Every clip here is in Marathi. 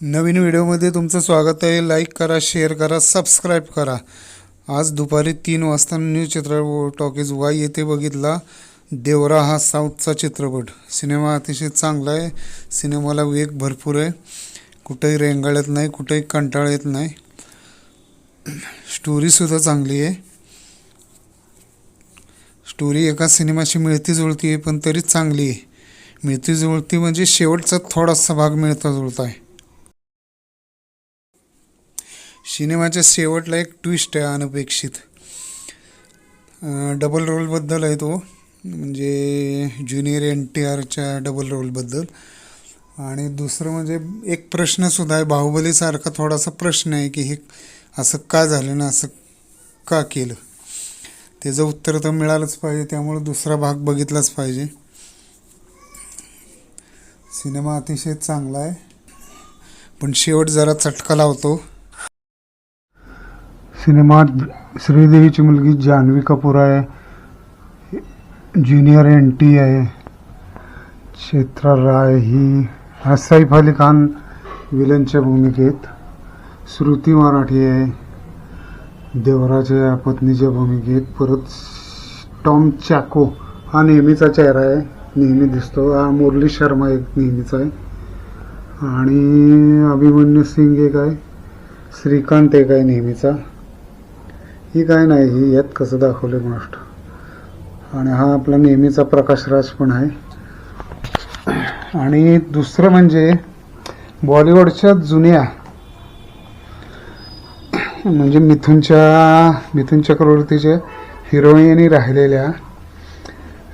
नवीन व्हिडिओमध्ये तुमचं स्वागत आहे. लाईक करा शेअर करा सबस्क्राईब करा. आज दुपारी तीन वाजता न्यू चित्रपट टॉकीज वाय येथे बघितला. देवरा हा साऊथचा चित्रपट. सिनेमा अतिशय चांगला आहे. सिनेमाला वेग भरपूर आहे. कुठेही रेंगाळत नाही कुठेही कंटाळा येत नाही. स्टोरीसुद्धा चांगली आहे. स्टोरी एका सिनेमाशी मिळती जुळती आहे पण तरी चांगली आहे. मिळती जुळती म्हणजे शेवटचा थोडासा भाग मिळता जुळता आहे सिनेमाच्या शेवटला एक ट्विस्ट आहे अनपेक्षित. डबल रोलबद्दल आहे तो. म्हणजे ज्युनियर एन टी आरच्या डबल रोलबद्दल आणि दुसरं म्हणजे एक प्रश्नसुद्धा आहे. बाहुबलीसारखा थोडासा प्रश्न आहे की हे असं का झालं ना असं का केलं? त्याचं उत्तर तर मिळालंच पाहिजे. त्यामुळे दुसरा भाग बघितलाच पाहिजे. सिनेमा अतिशय चांगला आहे. पण शेवट जरा चटका लावतो. सिनेमात श्रीदेवीची मुलगी जान्हवी कपूर आहे. ज्युनियर एन टी आहे. क्षेत्रा राय ही. हा सैफ अली खान विलनच्या भूमिकेत. श्रुती मराठी आहे. देवराच्या पत्नीच्या भूमिकेत. परत टॉम चॅको हा नेहमीचा चेहरा आहे. नेहमी दिसतो. हा मुरली शर्मा एक नेहमीचा आहे. आणि अभिमन्यू सिंग एक आहे. श्रीकांत एक आहे नेहमीचा. ही काय नाही ही यात कसं दाखवलं गोष्ट. आणि हा आपला नेहमीचा प्रकाशराज पण आहे. आणि दुसरं म्हणजे बॉलिवूडच्या जुन्या म्हणजे मिथुनच्या मिथुन चक्रवर्तीच्या हिरोईनी राहिलेल्या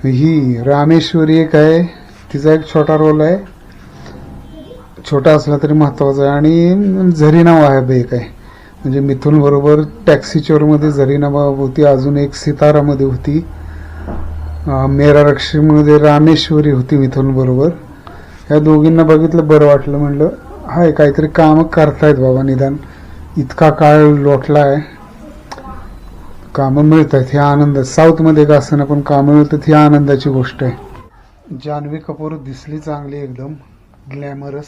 ही रामेश्वरी एक आहे. तिचा एक छोटा रोल आहे. छोटा असला तरी महत्त्वाचा आहे. आणि झरीना वाहब एक आहे. म्हणजे मिथुन बरोबर टॅक्सी चोरमध्ये झरीना होती अजून एक सितारामध्ये होती. मेरा रक्षीमध्ये रामेश्वरी होती मिथुन बरोबर. या दोघींना बघितलं बरं वाटलं म्हणलं हाय काहीतरी कामं करतायत बाबा निदान. इतका काळ लोटला आहे कामं मिळत आहेत हे आनंद. साऊथमध्ये का असताना पण कामं मिळतात ही आनंदाची गोष्ट आहे. जान्हवी कपूर दिसली चांगली एकदम. ग्लॅमरस.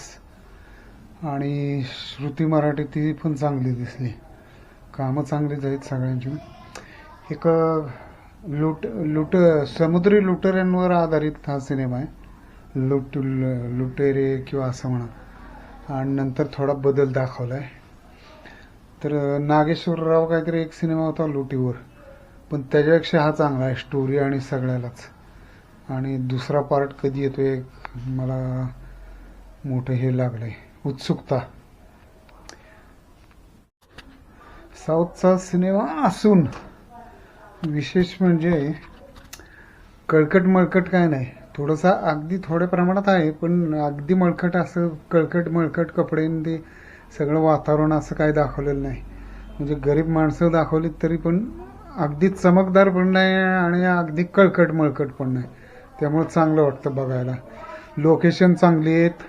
आणि श्रुती मराठी ती पण चांगली दिसली. कामं चांगलीच आहेत सगळ्यांची. एक लुट लुट समुद्री लुटेऱ्यांवर आधारित हा सिनेमा आहे. लुट लुटेरे किंवा असं म्हणा. आणि नंतर थोडा बदल दाखवला आहे तर नागेश्वरराव काहीतरी एक सिनेमा होता लुटीवर. पण त्याच्यापेक्षा हा चांगला आहे स्टोरी आणि सगळ्यालाच. आणि दुसरा पार्ट कधी येतोय मला मोठं हे लागलंय. उत्सुकता. साऊथचा सिनेमा असून विशेष म्हणजे कळकट मळकट काय नाही. थोडंसं अगदी थोड्या प्रमाणात आहे पण अगदी मळकट असं कळकट मळकट कपडे ते सगळं वातावरण असं काय दाखवलेलं नाही. म्हणजे गरीब माणसं दाखवलीत तरी पण अगदी चमकदार पण नाही आणि अगदी कळकट मळकट पण नाही. त्यामुळे चांगलं वाटतं बघायला. लोकेशन चांगली आहेत.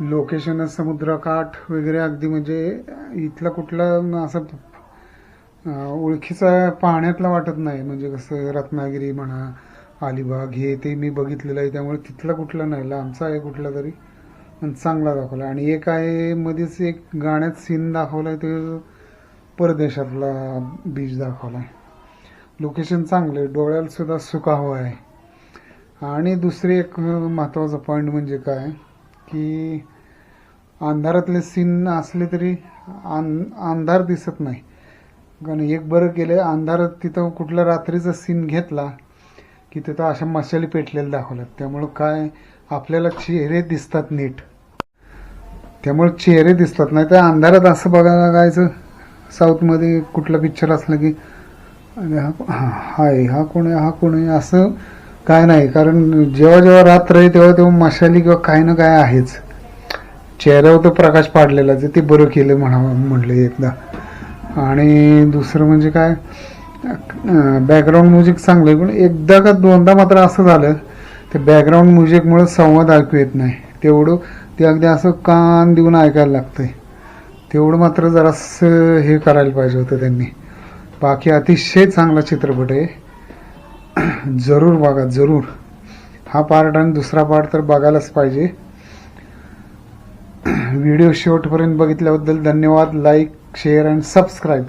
लोकेशन समुद्रकाठ वगैरे अगदी म्हणजे इथला कुठला असं ओळखीचा पाहण्यातला वाटत नाही. म्हणजे कसं रत्नागिरी म्हणा अलिबाग हे ते मी बघितलेलं आहे. त्यामुळे तिथला कुठला नाही. लांबचा आहे कुठला तरी. पण चांगला दाखवला. आणि एक आहे मध्येच एक गाण्यात सीन दाखवला आहे ते परदेशातला बीच दाखवला आहे. लोकेशन चांगलं आहे. डोळ्याला सुद्धा सुखावं आहे. आणि दुसरी एक महत्त्वाचा पॉईंट म्हणजे काय? की अंधारातले सीन असले तरी अं अंधार दिसत नाही. कारण एक बरं केलं अंधारात तिथं कुठला रात्रीचा सीन घेतला की तिथं अशा मशाली पेटलेल्या दाखवल्यात. त्यामुळं काय आपल्याला चेहरे दिसतात नीट. त्यामुळे चेहरे दिसतात नाही तर अंधारात असं बघायला लागायचं साऊथमध्ये कुठला पिक्चर असला की हा हाय हा कोण आहे हा कोण आहे? असं काय नाही कारण जेव्हा जेव्हा रात्र आहे तेव्हा तेव्हा मशाली किंवा काही ना काय आहेच. चेहऱ्यावर तो प्रकाश पाडलेलाच आहे ते बरं केलं म्हणावं म्हणलं एकदा. आणि दुसरं म्हणजे काय बॅकग्राऊंड म्युझिक चांगलं आहे पण एकदा का दोनदा मात्र असं झालं ते बॅकग्राऊंड म्युझिकमुळे संवाद ऐकू येत नाही. तेवढं ते अगदी असं कान देऊन ऐकायला लागतंय. तेवढं मात्र जरासं हे करायला पाहिजे होतं त्यांनी. बाकी अतिशय चांगला चित्रपट आहे. जरूर बघा जरूर. हा पार्ट आणि दुसरा पार्ट तर बघायलाच पाहिजे. व्हिडिओ शेवटपर्यंत बघितल्याबद्दल धन्यवाद. Like share and subscribe